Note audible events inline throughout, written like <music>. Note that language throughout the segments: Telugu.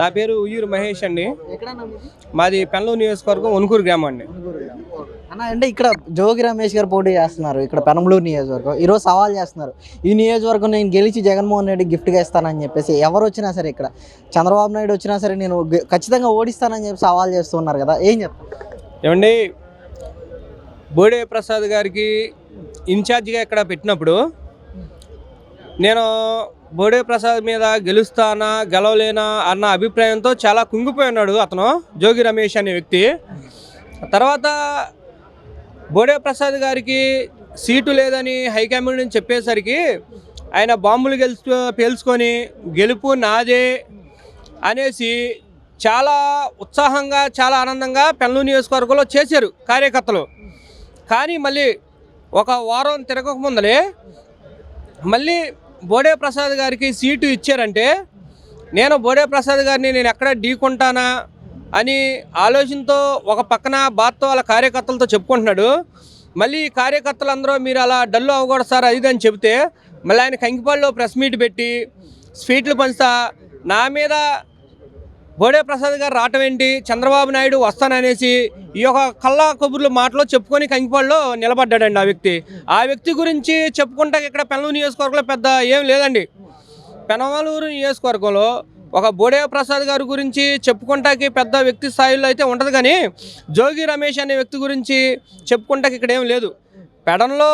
నా పేరు ఉయ్యూరు మహేష్ అండి. మీది? పెనలూరు నియోజకవర్గం ఉనుకూరు గ్రామం అండి. అన్న అంటే ఇక్కడ జోగి రమేష్ గారు పోటీ చేస్తున్నారు. ఇక్కడ పెనంబలూరు నియోజకవర్గం. ఈరోజు సవాల్ చేస్తున్నారు. ఈ నియోజకవర్గం నేను గెలిచి జగన్మోహన్ రెడ్డి గిఫ్ట్గా ఇస్తానని చెప్పేసి ఎవరు వచ్చినా సరే ఇక్కడ చంద్రబాబు నాయుడు వచ్చినా సరే నేను ఖచ్చితంగా ఓడిస్తానని చెప్పి సవాల్ చేస్తున్నారు కదా ఏం చెప్తారు? ఏమండి బోడే ప్రసాద్ గారికి ఇన్ఛార్జిగా ఇక్కడ పెట్టినప్పుడు నేను బోడే ప్రసాద్ మీద గెలుస్తానా గెలవలేనా అన్న అభిప్రాయంతో చాలా కుంగిపోయి ఉన్నాడు అతను జోగి రమేష్ అనే వ్యక్తి. తర్వాత బోడే ప్రసాద్ గారికి సీటు లేదని హైకమాండ్ నుంచి చెప్పేసరికి ఆయన బాంబులు గెలుచు పేల్చుకొని గెలుపు నాదే అనేసి చాలా ఉత్సాహంగా చాలా ఆనందంగా పెన్లు నియోజకవర్గంలో చేశారు కార్యకర్తలు. కానీ మళ్ళీ ఒక వారం తిరగకముందలే మళ్ళీ బోడే ప్రసాద్ గారికి సీటు ఇచ్చారంటే నేను బోడే ప్రసాద్ గారిని నేను ఎక్కడ ఢీకొంటానా అని ఆలోచనతో ఒక పక్కన బాత్తో వాళ్ళ కార్యకర్తలతో చెప్పుకుంటున్నాడు. మళ్ళీ ఈ కార్యకర్తలందరూ మీరు అలా డల్లు అవ్వకూడదు సార్ అది అని చెబితే మళ్ళీ ఆయన కంకిపాడులో ప్రెస్ మీట్ పెట్టి స్వీట్లు పంచుతా నా మీద బోడే ప్రసాద్ గారు రావటం ఏంటి? చంద్రబాబు నాయుడు వస్తాననేసి ఈ యొక్క కళ్ళ కబుర్లు మాటలో చెప్పుకొని కంకిపాడులో నిలబడ్డాడండి ఆ వ్యక్తి. ఆ వ్యక్తి గురించి చెప్పుకుంటా ఇక్కడ పెనలూరు నియోజకవర్గంలో పెద్ద ఏం లేదండి. పెనవలూరు నియోజకవర్గంలో ఒక బోడే ప్రసాద్ గారి గురించి చెప్పుకుంటాకి పెద్ద వ్యక్తి స్థాయిలో అయితే ఉండదు కానీ జోగి రమేష్ అనే వ్యక్తి గురించి చెప్పుకుంటాకి ఇక్కడ ఏం లేదు. పెడంలో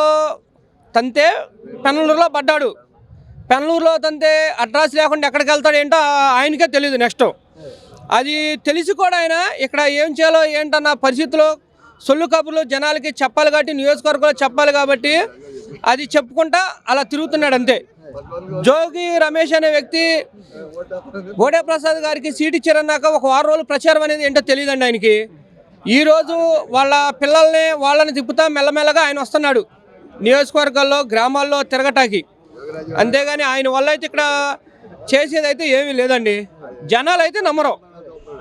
తంతే పెనలూరులో పడ్డాడు. పెనలూరులో తంతే అడ్రస్ లేకుండా ఎక్కడికి వెళ్తాడు ఏంటో ఆయనకే తెలియదు నెక్స్ట్. అది తెలిసి కూడా ఆయన ఇక్కడ ఏం చేయాలో ఏంటన్న పరిస్థితిలో సొల్లు కబుర్లు జనాలకి చెప్పాలి కాబట్టి నియోజకవర్గంలో చెప్పాలి కాబట్టి అది చెప్పుకుంటా అలా తిరుగుతున్నాడు అంతే. జోగి రమేష్ అనే వ్యక్తి బోడే ప్రసాద్ గారికి సీట్ ఇచ్చారన్నాక ఒక వారం రోజులు ప్రచారం అనేది ఏంటో తెలియదండి ఆయనకి. ఈరోజు వాళ్ళ పిల్లల్ని వాళ్ళని తిప్పుతా మెల్లమెల్లగా ఆయన వస్తున్నాడు నియోజకవర్గాల్లో గ్రామాల్లో తిరగటానికి. అంతేగాని ఆయన వల్ల అయితే ఇక్కడ చేసేది అయితే ఏమీ లేదండి. జనాలు అయితే నమ్మరు.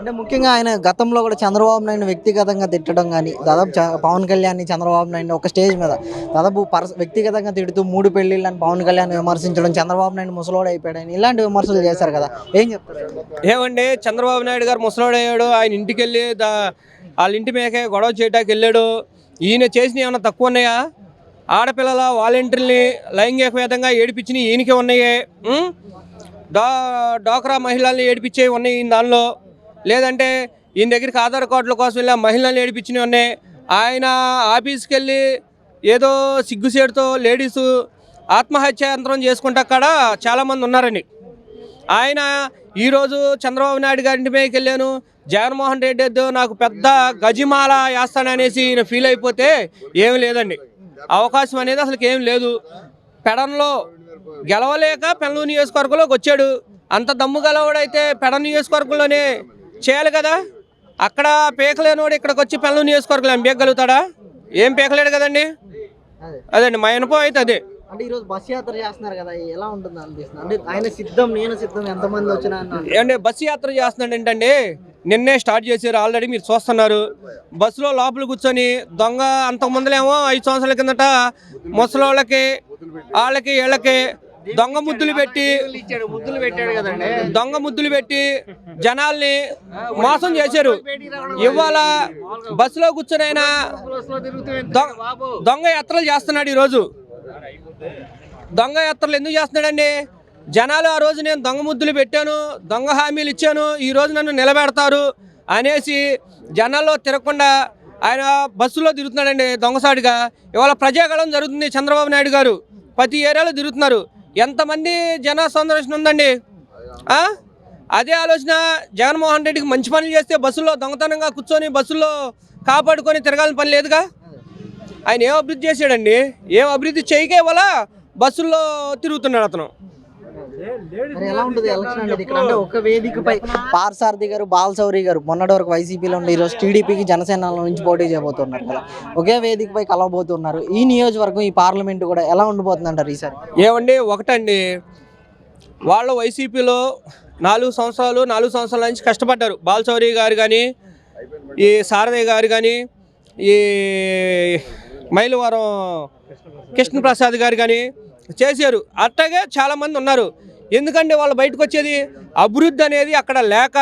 అంటే ముఖ్యంగా ఆయన గతంలో కూడా చంద్రబాబు నాయుడు వ్యక్తిగతంగా తిట్టడం కానీ దాదాపు పవన్ కళ్యాణ్ చంద్రబాబు నాయుడు ఒక స్టేజ్ మీద దాదాపు పర్స వ్యక్తిగతంగా తిడుతూ మూడు పెళ్ళిళ్ళని పవన్ కళ్యాణ్ విమర్శించడం చంద్రబాబు నాయుడు ముసలోడు అయిపోయాడని ఇలాంటి విమర్శలు చేశారు కదా. ఏం చెప్తారు? ఏమండి? చంద్రబాబు నాయుడు గారు ముసలోడయ్యాడు ఆయన ఇంటికి వెళ్ళి వాళ్ళ ఇంటి మీదకే గొడవ చేయటానికి వెళ్ళాడు. ఈయన చేసిన ఏమైనా తక్కువ ఉన్నాయా? ఆడపిల్లల వాలంటీర్ని లైంగికవేదంగా ఏడిపించినవి ఈయనకే ఉన్నాయి? డా డాక్రా మహిళల్ని ఏడిపించేవి ఉన్నాయి దానిలో? లేదంటే ఈయన దగ్గరికి ఆధార్ కార్డుల కోసం వెళ్ళి మహిళలు మహిళల్ని ఆయన ఆఫీస్కి వెళ్ళి ఏదో సిగ్గుసేటుతో లేడీసు ఆత్మహత్యాంతరం చేసుకుంటా అక్కడ చాలామంది ఉన్నారండి ఆయన ఈరోజు చంద్రబాబు నాయుడు గారి ఇంటి మీదకి వెళ్ళాను. జగన్మోహన్ రెడ్డి ఏదో నాకు పెద్ద గజిమాల వేస్తాననేసి ఈయన ఫీల్ అయిపోతే ఏమి లేదండి. అవకాశం అనేది అసలు ఏం లేదు. పెడన్లో గెలవలేక పెనలూరు నియోజకవర్గంలోకి వచ్చాడు. అంత దమ్ము గలవాడైతే పెడ నియోజకవర్గంలోనే చేయాలి కదా? అక్కడ పీకలేనోడు ఇక్కడికి వచ్చి పెనలూరు నియోజకవర్గంలో ఏం పీకగలుగుతాడా ఏం పీకలేడు కదండి? అదే. అదండి మా అనుభవం అయితే అదే అంటే ఈరోజు బస్ యాత్ర చేస్తున్నారు కదా ఎలా ఉంటుంది అనిపిస్తుంది? అంటే ఆయన సిద్ధం నేను సిద్ధం ఎంతమంది వచ్చినా బస్సు యాత్ర చేస్తున్నాడు ఏంటంటే నిన్నే స్టార్ట్ చేశారు ఆల్రెడీ మీరు చూస్తున్నారు. బస్సులో లోపల కూర్చొని దొంగ అంతకు ముందలేమో ఐదు సంవత్సరాల కిందట ముసలోళ్ళకి వాళ్ళకి వీళ్ళకి దొంగ ముద్దులు పెట్టి ముద్దులు పెట్టాడు కదండి. దొంగ ముద్దులు పెట్టి <laughs> జనాల్ని మోసం చేశారు. ఇవాళ బస్సులో కూర్చొని ఆయన దొంగ- యాత్రలు చేస్తున్నాడు ఈరోజు. దొంగ యాత్రలు ఎందుకు చేస్తున్నాడండి? జనాలు ఆ రోజు నేను దొంగ ముద్దులు పెట్టాను దొంగ హామీలు ఇచ్చాను ఈ రోజు నన్ను నిలబెడతారు అనేసి జనాల్లో తిరగకుండా ఆయన బస్సులో తిరుగుతున్నాడండి దొంగసాడిగా ఇవాళ ప్రజాగళం జరుగుతుంది చంద్రబాబు నాయుడు గారు. ప్రతి ఏరియాలో తిరుగుతున్నారు. ఎంతమంది జన సందర్శన ఉందండి అదే ఆలోచన జగన్మోహన్ రెడ్డికి మంచి పనులు చేస్తే బస్సుల్లో దొంగతనంగా కూర్చొని బస్సుల్లో కాపాడుకొని తిరగాలని పని లేదుగా? ఆయన ఏం అభివృద్ధి చేశాడండి? ఏం అభివృద్ధి చేయకే వల్ల బస్సుల్లో తిరుగుతున్నాడు అతను. మరి ఎలా ఉంటుంది ఎలక్షన్ అనేది ఇక్కడ అంటే ఒక వేదికపై పార్సారథి గారు బాలసౌరి గారు మొన్నటి వరకు వైసీపీలో ఉండి ఈరోజు టీడీపీకి జనసేనలో నుంచి పోటీ చేయబోతున్నారు కదా. ఒకే వేదికపై కలవబోతున్నారు. ఈ నియోజకవర్గం ఈ పార్లమెంట్ కూడా ఎలా ఉండబోతుంది అంటారు ఈసారి? ఏమండి ఒకటండి. వాళ్ళు వైసీపీలో నాలుగు సంవత్సరాలు నాలుగు సంవత్సరాల నుంచి కష్టపడ్డారు. బాలచౌరి గారు కానీ ఈ శారదయ్య గారు కానీ ఈ మైలవరం కృష్ణప్రసాద్ గారు కానీ చేశారు. అట్టగే చాలామంది ఉన్నారు. ఎందుకంటే వాళ్ళు బయటకు వచ్చేది అభివృద్ధి అనేది అక్కడ లేక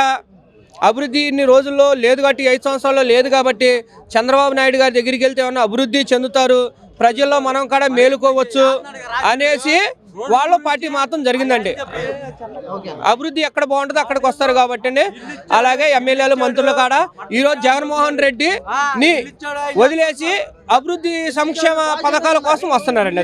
అభివృద్ధి ఇన్ని రోజుల్లో లేదు కాబట్టి ఐదు సంవత్సరాల్లో లేదు కాబట్టి చంద్రబాబు నాయుడు గారి దగ్గరికి వెళ్తే ఏమన్నా అభివృద్ధి చెందుతారు? ప్రజల్లో మనం కూడా మేలుకోవచ్చు అనేసి వాళ్ళ పార్టీ మాత్రం జరిగిందండి. అభివృద్ధి ఎక్కడ బాగుంటుందో అక్కడికి వస్తారు కాబట్టి అలాగే ఎమ్మెల్యేలు మంత్రులు కాడ ఈరోజు జగన్మోహన్ రెడ్డి ని వదిలేసి అభివృద్ధి సంక్షేమ పథకాల కోసం వస్తున్నారండి.